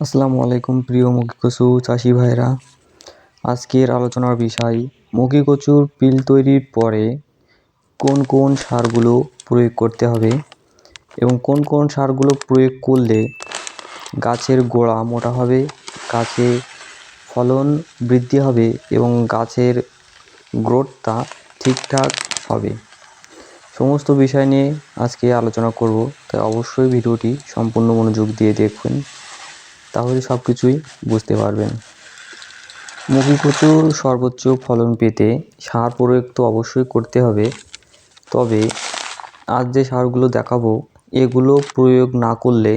আসসালামু আলাইকুম প্রিয় মুখী কচু চাষি ভাইরা আজকের আলোচনার বিষয় মুখী কচুর পিল তৈরির পরে কোন কোন সারগুলো প্রয়োগ করতে হবে এবং কোন কোন সারগুলো প্রয়োগ করলে গাছের গোড়া মোটা হবে, গাছে ফলন বৃদ্ধি হবে এবং গাছের গ্রোথটা ঠিকঠাক হবে। সমস্ত বিষয় নিয়ে আজকে আলোচনা করব, তাই অবশ্যই ভিডিওটি সম্পূর্ণ মনোযোগ দিয়ে দেখবেন তাহলে সব কিছুই বুঝতে পারবেন। মুখী কচুর সর্বোচ্চ ফলন পেতে সার প্রয়োগ তো অবশ্যই করতে হবে। তবে আজ যে সারগুলো দেখাবো, এগুলো প্রয়োগ না করলে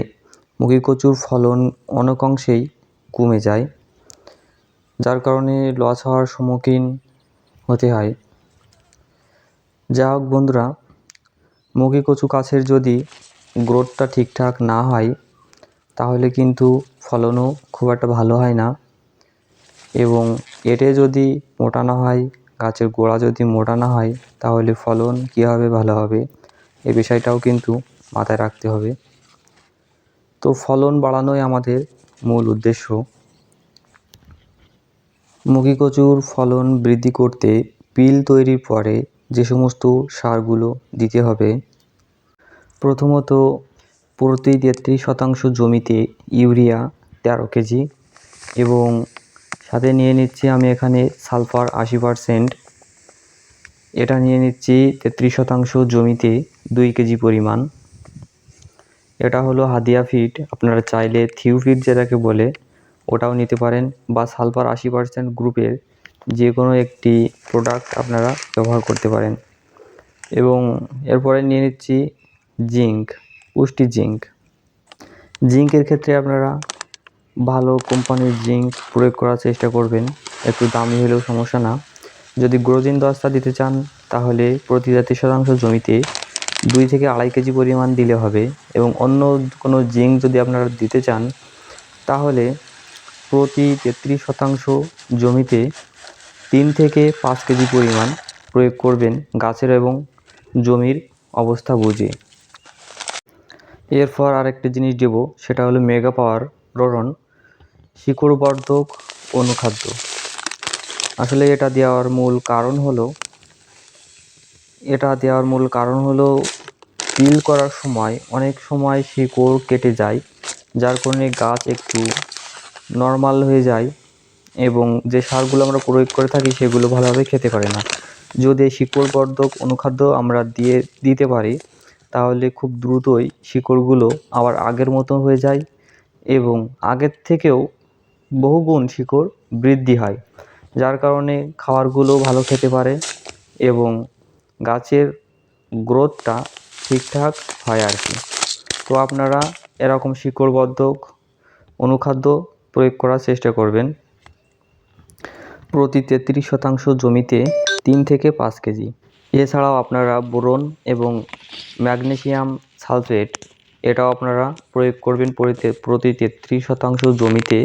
মুখী কচুর ফলন অনেক অংশেই কমে যায়। যার কারণে লস হওয়ার সম্মুখীন হতে হয়। যা হোক বন্ধুরা মুখী কচু গাছের যদি গ্রোথটা ঠিকঠাক না হয় তাহলে কিন্তু ফলনও খুব একটা ভালো হয় না। এবং এটে যদি মোটা না হয়, গাছের গোড়া যদি মোটা না হয়, তাহলে ফলন কীভাবে ভালো হবে? এ বিষয়টাও কিন্তু মাথায় রাখতে হবে। তো ফলন বাড়ানোই আমাদের মূল উদ্দেশ্য। মুগি কচুর ফলন বৃদ্ধি করতে পিল তৈরির পরে যে সমস্ত সারগুলো দিতে হবে, প্রথমত প্রতি তেত্রিশ শতাংশ জমিতে ইউরিয়া তেরো কেজি এবং সাথে নিয়ে নিচ্ছি আমি এখানে সালফার আশি পারসেন্ট। এটা নিয়ে নিচ্ছি তেত্রিশ শতাংশ জমিতে দুই কেজি পরিমাণ। এটা হলো হাদিয়া ফিট আপনারা চাইলে থিউ ফিট যেটাকে বলে, ওটাও নিতে পারেন বা সালফার আশি পারসেন্ট গ্রুপের যে কোনো একটি প্রোডাক্ট আপনারা ব্যবহার করতে পারেন। এবং এরপরে নিয়ে নিচ্ছি জিঙ্ক। পুষ্টি জিঙ্ক। জিঙ্কের ক্ষেত্রে আপনারা ভালো কোম্পানির জিঙ্ক প্রয়োগ করার চেষ্টা করবেন। একটু দামি হলেও সমস্যা না। যদি গ্রোজিন দশটা দিতে চান, তাহলে প্রতি জাতি শতাংশ জমিতে দুই থেকে আড়াই কেজি পরিমাণ দিলে হবে এবং অন্য কোনো জিঙ্ক যদি আপনারা দিতে চান, তাহলে প্রতি তেত্রিশ শতাংশ জমিতে তিন থেকে পাঁচ কেজি পরিমাণ প্রয়োগ করবেন গাছের এবং জমির অবস্থা বুঝে। এরপর আরেকটি জিনিস দেব, সেটা হলো মেগা পাওয়ার রোরন শিকড়বর্ধক অনুখাদ্য। আসলে এটা দেওয়ার মূল কারণ হলো, এটা দেওয়ার মূল কারণ হলো পিল করার সময় অনেক সময় শিকড় কেটে যায়, যার কারণে গাছ একটু নর্মাল হয়ে যায় এবং যে সারগুলো আমরা প্রয়োগ করে থাকি সেগুলো ভালোভাবে খেতে পারে না। যদি শিকড়বর্ধক অনুখাদ্য আমরা দিয়ে, দিতে পারি তাহলে খুব দ্রুতই শিকড়গুলো আবার আগের মতো হয়ে যায় এবং আগের থেকেও বহুগুণ শিকড় বৃদ্ধি হয়, যার কারণে খাবারগুলো ভালো খেতে পারে এবং গাছের গ্রোথটা ঠিকঠাক হয় আর কি। তো আপনারা এরকম শিকড়বর্ধক অনুখাদ্য প্রয়োগ করার চেষ্টা করবেন। প্রতি তেত্রিশ শতাংশ জমিতে তিন থেকে পাঁচ কেজি। এছাড়াও আপনারা বোরন এবং ম্যাগনেসিয়াম সালফেট, এটাও আপনারা প্রয়োগ করবেন প্রতি তেত্রিশ শতাংশ জমিতে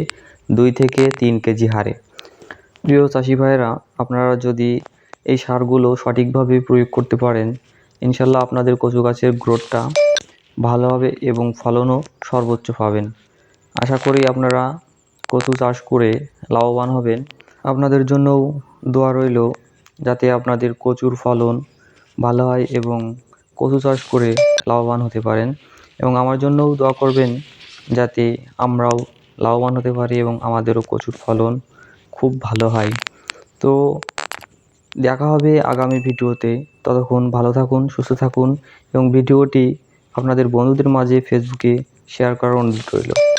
দুই থেকে তিন কেজি হারে। প্রিয় চাষি ভাইয়েরা, আপনারা যদি এই সারগুলো সঠিকভাবে প্রয়োগ করতে পারেন, ইনশাল্লাহ আপনাদের কচু গাছের গ্রোথটা ভালো হবে এবং ফলনও সর্বোচ্চ পাবেন। আশা করি আপনারা কচু চাষ করে লাভবান হবেন। আপনাদের জন্যও দোয়া রইল। যাতে আপনাদের কচুর ফলন ভালো হয় এবং কচু চাষ করে লাভবান হতে পারেন। এবং আমার জন্যও দোয়া করবেন যাতে আমরাও লাভবান হতে পারি এবং আমাদেরও কচুর ফলন খুব ভালো হয়। তো দেখা হবে আগামী ভিডিওতে। ততক্ষণ ভালো থাকুন, সুস্থ থাকুন এবং ভিডিওটি আপনাদের বন্ধুদের মাঝে ফেসবুকে শেয়ার করার অনুরোধ রইল।